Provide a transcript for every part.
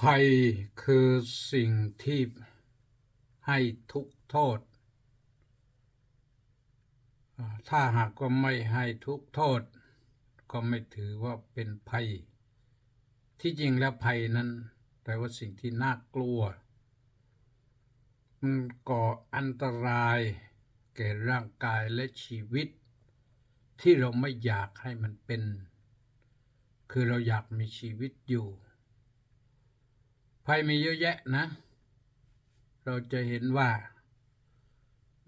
ภัยคือสิ่งที่ให้ทุกโทษ ถ้าหากว่าไม่ให้ทุกโทษ ก็ไม่ถือว่าเป็นภัย ที่จริงแล้วภัยนั้นแปลว่าสิ่งที่น่ากลัว มันก่ออันตรายแก่ร่างกายและชีวิต ที่เราไม่อยากให้มันเป็น คือเราอยากมีชีวิตอยู่ ภัยมีเยอะแยะนะ เราจะเห็นว่า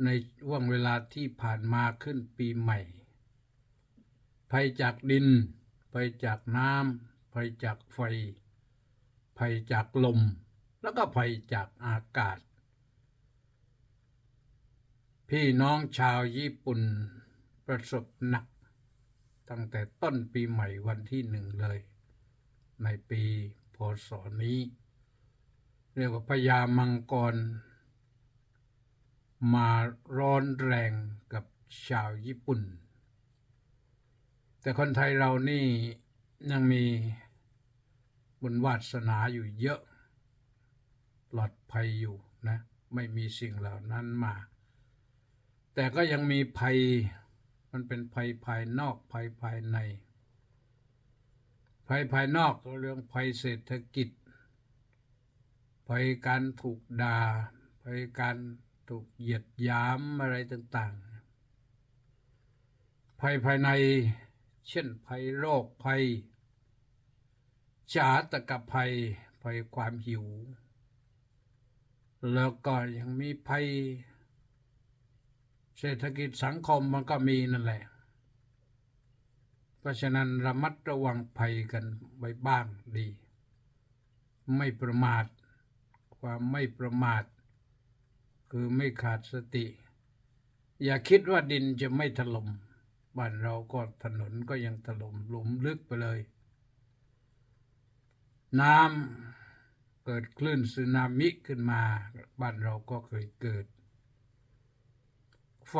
ในว่วงเวลาที่ผ่านมาขึ้นปีใหม่ ภัยจากดิน ภัยจากน้ำภัยจากไฟ ภัยจากลม แล้วก็ภัยจากอากาศ พี่น้องชาวญี่ปุ่นประสบหนัก ตั้งแต่ต้นปีใหม่วันที่หนึ่งเลย ในปีพศนี้ เรียกว่าพญามังกร มาร้อนแรงกับชาวญี่ปุ่น แต่คนไทยเรานี่ยังมีบุญวาสนาอยู่เยอะปลอดภัยอยู่นะไม่มีสิ่งเหล่านั้นมา แต่ก็ยังมีภัยมันเป็นภัยภายนอกภัยภายใน ภัยภายนอกเรื่องภัยเศรษฐกิจ ภัยการถูกดา่าภัยการถูกเหยียดหยามอะไรต่างๆ ภัยภายในเช่นภัยโรคภัยชาตกภัยภัยความหิว แล้วก็ยังมีภัย เศรษฐกิจสังคมมันก็มีนั่นแหละ เพราะฉะนั้นระมัดระวังภัยกันไว้บ้างดี ไม่ประมาท ความไม่ประมาท คือไม่ขาดสติ อย่าคิดว่าดินจะไม่ถลม่มบ้านเราก็ถนนก็ยังถล่มหลุมลึกไปเลย น้ำเกิดคลื่นสึนามิขึ้นมา บ้านเราก็เคยเกิด ไฟ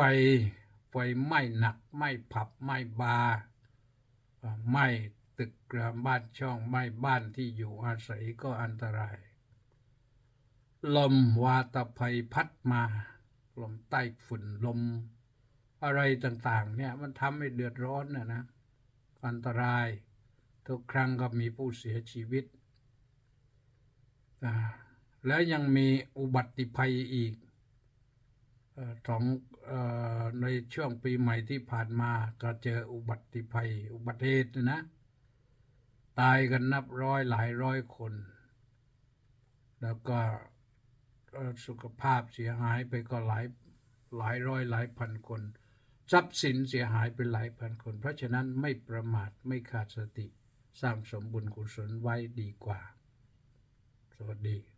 ไฟไหม้หนักไหม้ผับไหม้บาร์ไหม้ตึกรามบ้านช่องไหม้บ้านที่อยู่อาศัยก็อันตราย ลมวาตภัยพัดมา ลมใต้ฝุ่นลม อะไรต่างๆ เนี่ยมันทำให้เดือดร้อนนะนะ อันตราย ทุกครั้งก็มีผู้เสียชีวิตอ่าแล้วยังมีอุบัติภัยอีกอ่อสองอ่อในช่วงปีใหม่ที่ผ่านมาก็เจออุบัติภัย อุบัติเหตุนะ ตายกันนับร้อยหลายร้อยคน แล้วก็ สุขภาพเสียหายไปก็หลายหลายร้อยหลายพันคน ทรัพย์สินเสียหายไปหลายพันคน เพราะฉะนั้นไม่ประมาทไม่ขาดสติ สร้างสมบุญกุศลไว้ดีกว่า สวัสดี